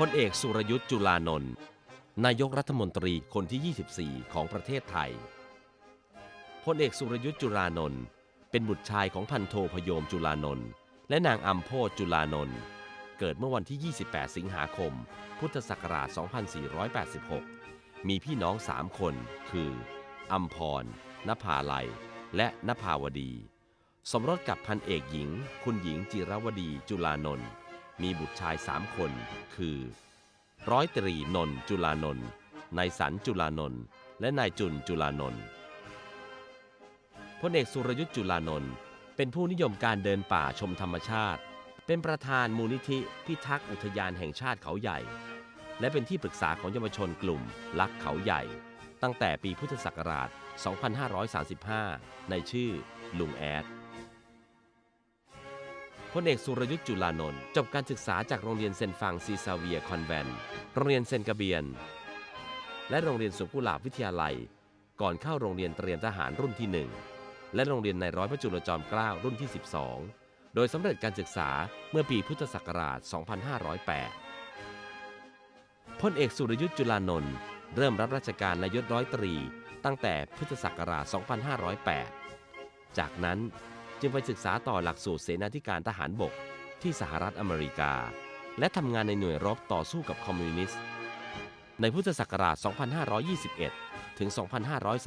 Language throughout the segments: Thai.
พลเอกสุรยุทธ์จุลานนท์นายกรัฐมนตรีคนที่ 24 ของประเทศไทยพลเอกสุรยุทธ์จุลานนท์เป็นบุตรชายของพันโทพยมจุลานนท์และนางอัมโพจุลานนท์เกิดเมื่อวันที่ 28 สิงหาคม พุทธศักราช 2486 มีพี่น้องสามคน คืออัมพรนภาลัย และนภาวดี สมรสกับพันเอกหญิง คุณหญิงจิรวดีจุลานนท์ มีบุตรชายสามคน คือ ร้อยตรีนนท์จุลานนท์นายสันจุลานนท์และนายจุนจุลานนท์พลเอกสุรยุทธ์จุลานนท์เป็นผู้นิยมการเดินป่าชมธรรมชาติ เป็นประธานมูลนิธิพิทักษ์อุทยานแห่งชาติเขาใหญ่ และเป็นที่ปรึกษาของเยาวชนกลุ่มลักเขาใหญ่ ตั้งแต่ปีพุทธศักราช 2535 ในชื่อลุงแอด พลเอกสุรยุทธ์จุลานนท์จบการศึกษาจากโรงเรียนเซนฟังซีซาเวียคอนแวนต์โรงเรียนเซนกระเบียน และโรงเรียนสวนกุหลาบวิทยาลัย ก่อนเข้าโรงเรียนเตรียมทหารรุ่นที่ 1 และโรงเรียนในร้อยพระจุลจอมเกล้ารุ่นที่ 12 โดยสำเร็จการศึกษาเมื่อปีพุทธศักราช 2508พลเอกสุรยุทธ์จุลานนท์เริ่มรับราชการนายศร้อยตรี ตั้งแต่พุทธศักราช 2508 จากนั้น จึงไปศึกษาต่อหลักสูตรเสนาธิการทหารบกที่สหรัฐอเมริกา และทำงานในหน่วยรบต่อสู้กับคอมมิวนิสต์ ในพุทธศักราช 2521 ถึง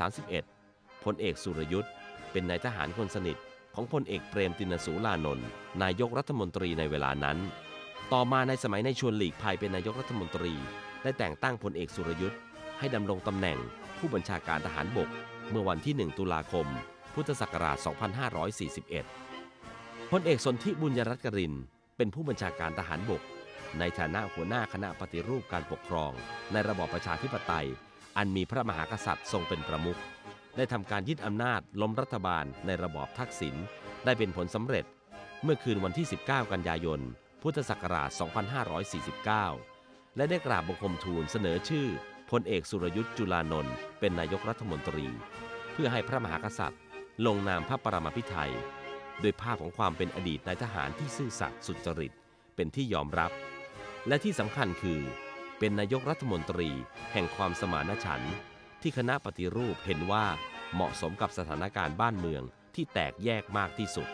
2531 พลเอกสุรยุทธ์เป็นนายทหารคนสนิทของพลเอกเปรมตินสูลานนท์นายกรัฐมนตรีในเวลานั้น ต่อมาในสมัยในชวนหลีกภัยเป็นนายกรัฐมนตรี ได้แต่งตั้งพลเอกสุรยุทธ์ให้ดำรงตำแหน่งผู้บัญชาการทหารบก เมื่อวันที่ 1 ตุลาคม พุทธศักราช 2541 พลเอกสนธิบุญยรัตน์กริน เป็นผู้บัญชาการทหารบก ในฐานะหัวหน้าคณะปฏิรูปการปกครอง ในระบอบประชาธิปไตย อันมีพระมหากษัตริย์ทรงเป็นประมุข ได้ทำการยึดอำนาจล้มรัฐบาลในระบอบทักษิณ ได้เป็นผลสำเร็จ เมื่อคืนวันที่ 19 กันยายน พุทธศักราช 2549 และได้กราบบังคมทูลเสนอชื่อพลเอกสุรยุทธ์จุลานนท์เป็นนายกรัฐมนตรี เพื่อให้พระมหากษัตริย์ ลงนามพระปรมาพิไทยโดยภาพของความเป็นอดีตนายทหารที่ซื่อสัตย์สุจริตเป็นที่ยอมรับ และที่สำคัญคือ เป็นนายกรัฐมนตรีแห่งความสมานฉันท์ที่คณะปฏิรูปเห็นว่าเหมาะสมกับสถานการณ์บ้านเมืองที่แตกแยกมากที่สุด